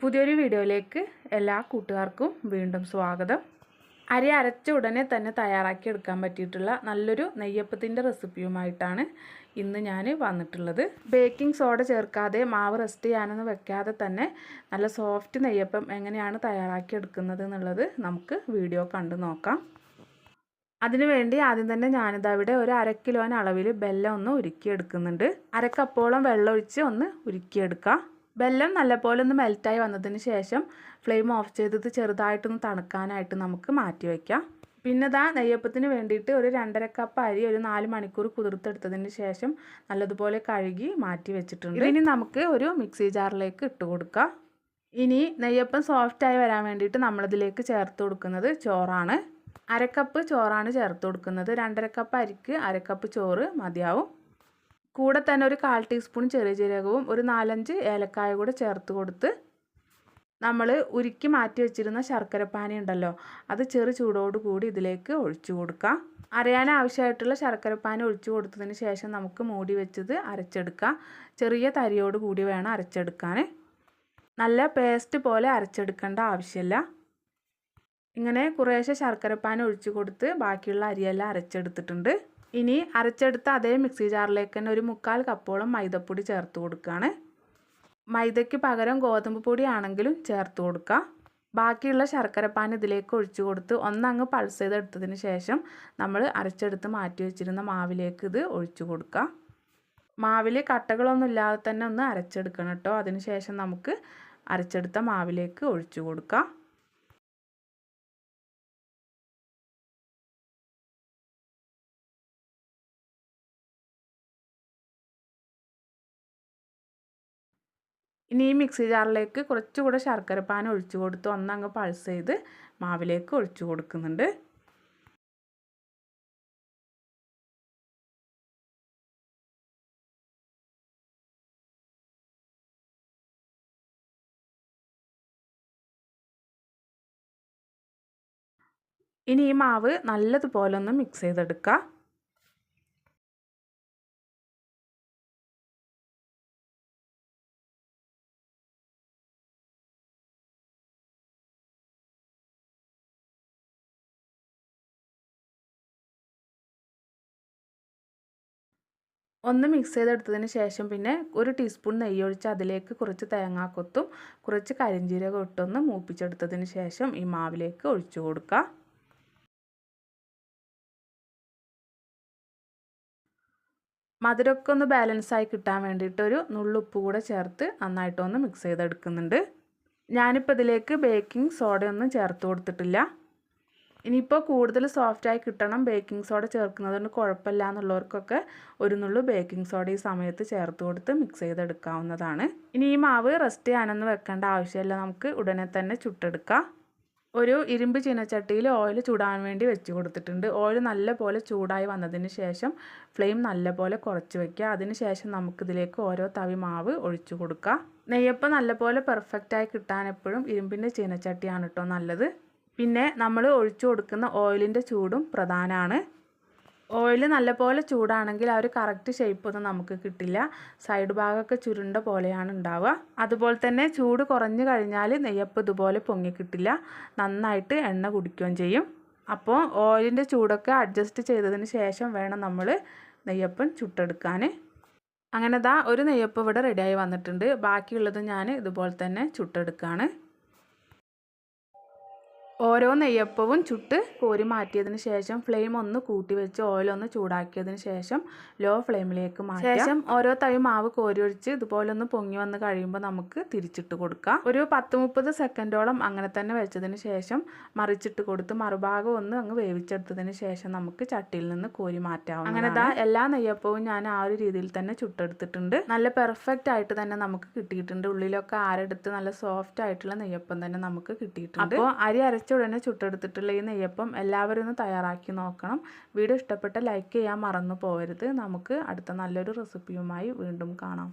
പുതിയൊരു വീഡിയോയിലേക്ക് എല്ലാ കൂട്ടുകാർക്കും വീണ്ടും സ്വാഗതം. അരി അരച്ച ഉടനെ തന്നെ തയ്യാറാക്കി എടുക്കാൻ പറ്റിയിട്ടുള്ള നല്ലൊരു നെയ്യപ്പത്തിന്റെ റെസിപ്പിയുമായിട്ടാണ് ഇന്ന് ഞാൻ വന്നിട്ടുള്ളത്. ബേക്കിംഗ് സോഡ ചേർക്കാതെ മാവ് റെസ്റ്റ് ചെയ്യാനൊന്നും വെക്കാതെ തന്നെ നല്ല സോഫ്റ്റ് നെയ്യപ്പം എങ്ങനെയാണ് തയ്യാറാക്കി എടുക്കുന്നത് എന്നുള്ളത് നമുക്ക് വീഡിയോ കണ്ടു നോക്കാം. അതിനുവേണ്ടി ആദ്യം തന്നെ ഞാനിതാ ഇവിടെ ഒരു അര കിലോന് അളവിൽ ബെല്ലം ഒന്ന് ഉരുക്കിയെടുക്കുന്നുണ്ട്. അരക്കപ്പോളം വെള്ളം ഒഴിച്ച് ഒന്ന് ഉരുക്കിയെടുക്കാം. ബെല്ലം നല്ലപോലെ ഒന്ന് മെൽറ്റായി വന്നതിന് ശേഷം ഫ്ലെയിം ഓഫ് ചെയ്തത് ചെറുതായിട്ടൊന്ന് തണുക്കാനായിട്ട് നമുക്ക് മാറ്റി വയ്ക്കാം. പിന്നെ ഇതാ നെയ്യപ്പത്തിന് വേണ്ടിയിട്ട് ഒരു രണ്ടര കപ്പ് അരി ഒരു നാല് മണിക്കൂർ കുതിർത്തെടുത്തതിന് ശേഷം നല്ലതുപോലെ കഴുകി മാറ്റി വെച്ചിട്ടുണ്ട്. ഇനി നമുക്ക് ഒരു മിക്സി ജാറിലേക്ക് ഇട്ട് കൊടുക്കാം. ഇനി നെയ്യപ്പം സോഫ്റ്റായി വരാൻ വേണ്ടിയിട്ട് നമ്മളിതിലേക്ക് ചേർത്ത് കൊടുക്കുന്നത് ചോറാണ്. അരക്കപ്പ് ചോറാണ് ചേർത്ത് കൊടുക്കുന്നത്. രണ്ടര കപ്പ് അരിക്ക് അരക്കപ്പ് ചോറ് മതിയാവും. കൂടെ തന്നെ ഒരു കാൽ ടീസ്പൂൺ ചെറിയ ജീരകവും ഒരു നാലഞ്ച് ഏലക്കായ കൂടെ ചേർത്ത് കൊടുത്ത് നമ്മൾ ഉരുക്കി മാറ്റി വെച്ചിരുന്ന ശർക്കരപ്പാനി ഉണ്ടല്ലോ അത് ചെറു ചൂടോട് കൂടി ഇതിലേക്ക് ഒഴിച്ചു കൊടുക്കാം. അരയാൻ ആവശ്യമായിട്ടുള്ള ശർക്കരപ്പാനി ഒഴിച്ചു കൊടുത്തതിന് ശേഷം നമുക്ക് മൂടി വെച്ചത് അരച്ചെടുക്കാം. ചെറിയ തരിയോട് കൂടി വേണം അരച്ചെടുക്കാൻ നല്ല പേസ്റ്റ് പോലെ അരച്ചെടുക്കേണ്ട ആവശ്യമില്ല. ഇങ്ങനെ കുറേശ്ശെ ശർക്കരപ്പാനി ഒഴിച്ചു കൊടുത്ത് ബാക്കിയുള്ള അരിയെല്ലാം അരച്ചെടുത്തിട്ടുണ്ട്. ഇനി അരച്ചെടുത്ത അതേ മിക്സി ജാറിലേക്ക് തന്നെ ഒരു മുക്കാൽ കപ്പോളം മൈദപ്പൊടി ചേർത്ത് കൊടുക്കുകയാണ്. മൈദയ്ക്ക് പകരം ഗോതമ്പ് പൊടി ആണെങ്കിലും ചേർത്ത് കൊടുക്കുക ബാക്കിയുള്ള ശർക്കരപ്പാൻ ഇതിലേക്ക് ഒഴിച്ചു കൊടുത്ത് ഒന്നങ്ങ് പൾസ് ചെയ്തെടുത്തതിന് ശേഷം നമ്മൾ അരച്ചെടുത്ത് മാറ്റി വെച്ചിരുന്ന മാവിലേക്ക് ഇത് ഒഴിച്ചു കൊടുക്കുക മാവിൽ കട്ടകളൊന്നും ഇല്ലാതെ തന്നെ ഒന്ന് അരച്ചെടുക്കണം കേട്ടോ. അതിന് ശേഷം നമുക്ക് അരച്ചെടുത്ത മാവിലേക്ക് ഒഴിച്ചു കൊടുക്കാം. ഇനി ഈ മിക്സി ജാറിലേക്ക് കുറച്ചുകൂടെ ശർക്കര പാൻ ഒഴിച്ചു കൊടുത്ത് ഒന്നങ്ങ് പൾസ് ചെയ്ത് മാവിലേക്ക് ഒഴിച്ചു കൊടുക്കുന്നുണ്ട്. ഇനി ഈ മാവ് നല്ലതുപോലെ ഒന്ന് മിക്സ് ചെയ്തെടുക്കുക ഒന്ന് മിക്സ് ചെയ്തെടുത്തതിന് ശേഷം പിന്നെ ഒരു ടീസ്പൂൺ നെയ്യ് ഒഴിച്ച് അതിലേക്ക് കുറച്ച് തേങ്ങാക്കൊത്തും കുറച്ച് കരിഞ്ചീരകം ഇട്ടൊന്ന് മൂപ്പിച്ചെടുത്തതിന് ശേഷം ഈ മാവിലേക്ക് ഒഴിച്ചു കൊടുക്കുക മധുരമൊക്കെ ഒന്ന് ബാലൻസായി കിട്ടാൻ വേണ്ടിയിട്ട് ഒരു നുള്ളുപ്പ് കൂടെ ചേർത്ത് നന്നായിട്ടൊന്ന് മിക്സ് ചെയ്തെടുക്കുന്നുണ്ട്. ഞാനിപ്പോൾ ഇതിലേക്ക് ബേക്കിംഗ് സോഡയൊന്നും ചേർത്ത് കൊടുത്തിട്ടില്ല. ഇനിയിപ്പോൾ കൂടുതൽ സോഫ്റ്റായി കിട്ടണം ബേക്കിംഗ് സോഡ ചേർക്കുന്നതുകൊണ്ട് കുഴപ്പമില്ല എന്നുള്ളവർക്കൊക്കെ ഒരു നുള്ളു ബേക്കിംഗ് സോഡ ഈ സമയത്ത് ചേർത്ത് കൊടുത്ത് മിക്സ് ചെയ്തെടുക്കാവുന്നതാണ്. ഇനി ഈ മാവ് റെസ്റ്റ് ചെയ്യാനൊന്നും വെക്കേണ്ട ആവശ്യമില്ല. നമുക്ക് ഉടനെ തന്നെ ചുട്ടെടുക്കാം. ഒരു ഇരുമ്പ് ചീനച്ചട്ടിയിൽ ഓയിൽ ചൂടാൻ വേണ്ടി വെച്ച് കൊടുത്തിട്ടുണ്ട്. ഓയിൽ നല്ലപോലെ ചൂടായി വന്നതിന് ശേഷം ഫ്ലെയിം നല്ലപോലെ കുറച്ച് വെക്കുക. അതിന് ശേഷം നമുക്കിതിലേക്ക് ഓരോ തവി മാവ് ഒഴിച്ചു കൊടുക്കുക നെയ്യപ്പം നല്ലപോലെ പെർഫെക്റ്റായി കിട്ടാൻ എപ്പോഴും ഇരുമ്പിന്റെ ചീനച്ചട്ടിയാണ് കേട്ടോ നല്ലത്. പിന്നെ നമ്മൾ ഒഴിച്ചു കൊടുക്കുന്ന ഓയിലിന്റെ ചൂടും പ്രധാനമാണ്. ഓയിൽ നല്ലപോലെ ചൂടാണെങ്കിൽ ആ ഒരു കറക്റ്റ് ഷേപ്പൊന്നും നമുക്ക് കിട്ടില്ല. സൈഡ് ഭാഗമൊക്കെ ചുരുണ്ട പോലെയാണ് ഉണ്ടാവുക. അതുപോലെ തന്നെ ചൂട് കുറഞ്ഞു കഴിഞ്ഞാൽ നെയ്യപ്പം ഇതുപോലെ പൊങ്ങി കിട്ടില്ല. നന്നായിട്ട് എണ്ണ കുടിക്കുകയും ചെയ്യും. അപ്പോൾ ഓയിലിന്റെ ചൂടൊക്കെ അഡ്ജസ്റ്റ് ചെയ്തതിന് ശേഷം വേണം നമ്മൾ നെയ്യപ്പം ചുട്ടെടുക്കാൻ. അങ്ങനെ ദാ ഒരു നെയ്യപ്പം ഇവിടെ റെഡിയായി വന്നിട്ടുണ്ട്. ബാക്കിയുള്ളത് ഞാൻ ഇതുപോലെ തന്നെ ചുട്ടെടുക്കുകയാണ്. ഓരോ നെയ്യപ്പവും ചുട്ട് കോരി മാറ്റിയതിന് ശേഷം ഫ്ലെയിം ഒന്ന് കൂട്ടി വെച്ച് ഓയിലൊന്ന് ചൂടാക്കിയതിന് ശേഷം ലോ ഫ്ലെയിമിലേക്ക് മാറ്റാം. ശേഷം ഓരോ തൈ മാവ് കോരി ഒഴിച്ച് ഇതുപോലെ ഒന്ന് പൊങ്ങി വന്ന് കഴിയുമ്പോൾ നമുക്ക് തിരിച്ചിട്ട് കൊടുക്കാം. ഒരു പത്ത് മുപ്പത് സെക്കൻഡോളം അങ്ങനെ തന്നെ വെച്ചതിന് ശേഷം മറിച്ചിട്ട് കൊടുത്ത് മറുഭാഗം ഒന്ന് അങ്ങ് വേവിച്ചെടുത്തതിന് ശേഷം നമുക്ക് ചട്ടിയിൽ നിന്ന് കോരി മാറ്റാം അങ്ങനെ ദാ എല്ലാ നെയ്യപ്പവും ഞാൻ ആ ഒരു രീതിയിൽ തന്നെ ചുട്ടെടുത്തിട്ടുണ്ട്. നല്ല പെർഫെക്റ്റ് ആയിട്ട് തന്നെ നമുക്ക് കിട്ടിയിട്ടുണ്ട്. ഉള്ളിലൊക്കെ ആരെടുത്ത് നല്ല സോഫ്റ്റ് ആയിട്ടുള്ള നെയ്യപ്പം തന്നെ നമുക്ക് കിട്ടിയിട്ടുണ്ട്. അപ്പോൾ അരി അരച്ച ഉടനെ ചുട്ടെടുത്തിട്ടുള്ള ഈ നെയ്യപ്പം എല്ലാവരും ഒന്ന് തയ്യാറാക്കി നോക്കണം. വീഡിയോ ഇഷ്ടപ്പെട്ട ലൈക്ക് ചെയ്യാൻ മറന്നു പോകരുത്. നമുക്ക് അടുത്ത നല്ലൊരു റെസിപ്പിയുമായി വീണ്ടും കാണാം.